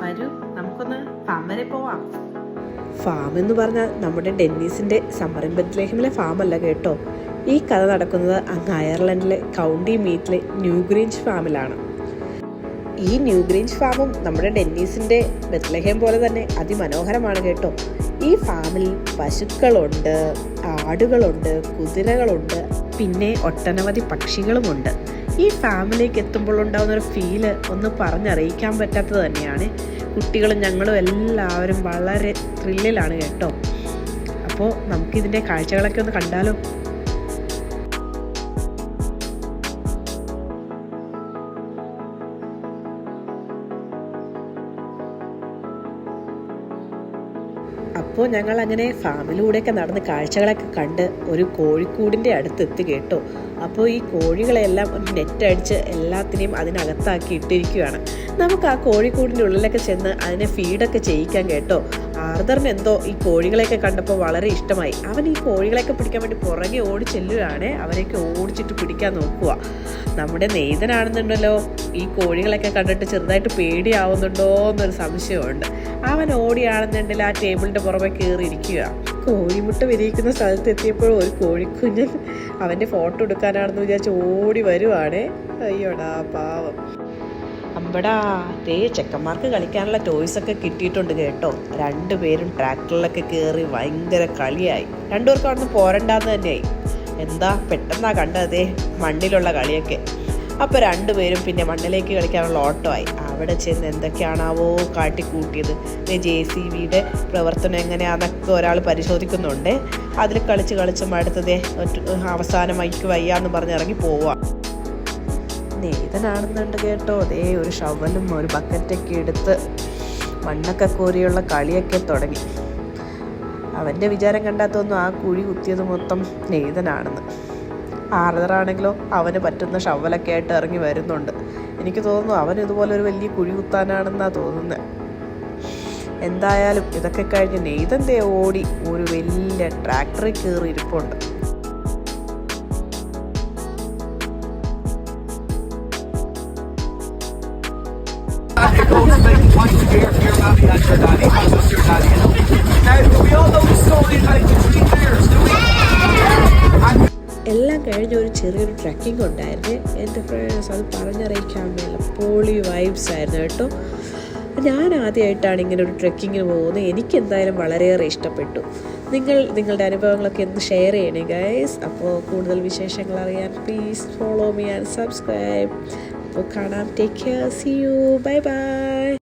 വരൂ നമുക്കൊന്ന് ഫാം വരെ പോവാം. ഫാം എന്ന് പറഞ്ഞാൽ നമ്മുടെ ഡെന്നീസിന്റെ സമ്മറിൻ ബെത്ലേഹിമിലെ ഫാം അല്ല കേട്ടോ. ഈ കഥ നടക്കുന്നത് അങ്ങ് അയർലൻഡിലെ കൗണ്ടി മീറ്റിലെ ന്യൂ ഗ്രീഞ്ച് ഫാമിലാണ് ഈ ന്യൂ ഗ്രീഞ്ച് ഫാമും നമ്മുടെ ഡെന്നീസിന്റെ ബത്ലഹേം പോലെ തന്നെ അതിമനോഹരമാണ് കേട്ടോ. ഈ ഫാമിൽ പശുക്കളുണ്ട് ആടുകളുണ്ട് കുതിരകളുണ്ട് പിന്നെ ഒട്ടനവധി പക്ഷികളുമുണ്ട്. ഈ ഫാമിലിക്ക് എത്തുമ്പോൾ ഉണ്ടാകുന്ന ഒരു ഫീൽ ഒന്ന് പറഞ്ഞറിയിക്കാൻ പറ്റാത്തത് തന്നെയാണ്. കുട്ടികളും ഞങ്ങളും എല്ലാവരും വളരെ ത്രില്ലിലാണ് കേട്ടോ. അപ്പോൾ നമുക്കിതിന്റെ കാഴ്ചകളൊക്കെ ഒന്ന് കണ്ടാലോ? അപ്പോൾ ഞങ്ങൾ അങ്ങനെ ഫാമിലൂടെയൊക്കെ നടന്ന് കാഴ്ചകളൊക്കെ കണ്ട് ഒരു കോഴിക്കൂടിന്റെ അടുത്ത് എത്തി കേട്ടോ. അപ്പോൾ ഈ കോഴികളെല്ലാം ഒരു നെറ്റ് അടിച്ച് എല്ലാത്തിനെയും അതിനകത്താക്കി ഇട്ടിരിക്കുകയാണ്. നമുക്ക് ആ കോഴിക്കൂടിന്റെ ഉള്ളിലൊക്കെ ചെന്ന് അതിനെ ഫീഡൊക്കെ ചെയ്യിക്കാൻ കേട്ടോ. ആർദറിന് എന്തോ ഈ കോഴികളെയൊക്കെ കണ്ടപ്പോൾ വളരെ ഇഷ്ടമായി. അവൻ ഈ കോഴികളെയൊക്കെ പിടിക്കാൻ വേണ്ടി പുറകെ ഓടി ചെല്ലുകയാണ് അവരെയൊക്കെ ഓടിച്ചിട്ട് പിടിക്കാൻ നോക്കുക നമ്മുടെ നെയ്തനാണെന്നുണ്ടല്ലോ ഈ കോഴികളൊക്കെ കണ്ടിട്ട് ചെറുതായിട്ട് പേടിയാവുന്നുണ്ടോ എന്നൊരു സംശയമുണ്ട്. അവൻ ഓടിയാണെന്നുണ്ടെങ്കിൽ ആ ടേബിളിന്റെ പുറമെ കയറിയിരിക്കുക കോഴിമുട്ട വിരിയിക്കുന്ന സ്ഥലത്ത് എത്തിയപ്പോൾ ഒരു കോഴിക്കുഞ്ഞൻ അവന്റെ ഫോട്ടോ എടുക്കാനാണെന്ന് വിചാരിച്ച് ഓടി വരുവാണേ. അയ്യോടാ പാവം. അമ്പടാ ദേ ചെക്കന്മാർക്ക് കളിക്കാനുള്ള ടോയ്സ് ഒക്കെ കിട്ടിയിട്ടുണ്ട് കേട്ടോ. രണ്ടുപേരും ട്രാക്ടറിലൊക്കെ കയറി ഭയങ്കര കളിയായി. രണ്ടുപേർക്കും അവിടുന്ന് പോരണ്ടാന്ന് തന്നെയായി. എന്താ പെട്ടെന്നാ കണ്ടതേ മണ്ണിലുള്ള കളിയൊക്കെ. അപ്പോൾ രണ്ടുപേരും പിന്നെ മണ്ണിലേക്ക് കളിക്കാനുള്ള ഓട്ടോ ആയി. അവിടെ ചെന്ന് എന്തൊക്കെയാണാവോ കാട്ടിക്കൂട്ടിയത്. ജെ സി ബിയുടെ പ്രവർത്തനം എങ്ങനെയാണെന്നൊക്കെ ഒരാൾ പരിശോധിക്കുന്നുണ്ട്. അതിൽ കളിച്ച് കളിച്ച് മടുത്തതേ അവസാനമായിക്ക് വയ്യാന്ന് പറഞ്ഞ് ഇറങ്ങി പോവാം. നെയ്തനാണെന്നുണ്ട് കേട്ടോ. അതേ ഒരു ഷവലും ഒരു ബക്കറ്റൊക്കെ എടുത്ത് മണ്ണൊക്കെ കോരിയുള്ള കളിയൊക്കെ തുടങ്ങി. അവന്റെ വിചാരം കണ്ടാത്തൊന്നും ആ കുഴി കുത്തിയത് മൊത്തം നെയ്തനാണെന്ന് ആർദറാണെങ്കിലോ അവന് പറ്റുന്ന ഷവലൊക്കെ ആയിട്ട് ഇറങ്ങി വരുന്നുണ്ട്. എനിക്ക് തോന്നുന്നു അവൻ ഇതുപോലെ ഒരു വലിയ കുഴി കുത്താനാണെന്നാണ് തോന്നുന്നത് എന്തായാലും ഇതൊക്കെ കഴിഞ്ഞ് നെയ്തന്റെ ഓടി ഒരു വലിയ ട്രാക്ടറിൽ കയറി ഇരിപ്പുണ്ട്. എല്ലാം കഴിഞ്ഞ ഒരു ചെറിയൊരു ട്രക്കിംഗ് ഉണ്ടായിരുന്നു. എന്റെ ഫ്രണ്ട്സ് അത് പറഞ്ഞറിയിക്കാൻ നല്ല പോളി വൈബ്സ് ആയിരുന്നു കേട്ടോ. ഞാൻ ആദ്യമായിട്ടാണ് ഇങ്ങനെ ഒരു ട്രക്കിങ്ങിന് പോകുന്നത്. എനിക്ക് എന്തായാലും വളരെയേറെ ഇഷ്ടപ്പെട്ടു. നിങ്ങൾ നിങ്ങളുടെ അനുഭവങ്ങളൊക്കെ ഒന്ന് ഷെയർ ചെയ്യണേ ഗൈസ് അപ്പോൾ കൂടുതൽ വിശേഷങ്ങൾ അറിയാൻ please follow me and subscribe അപ്പോൾ കാണാം. Take care see you bye bye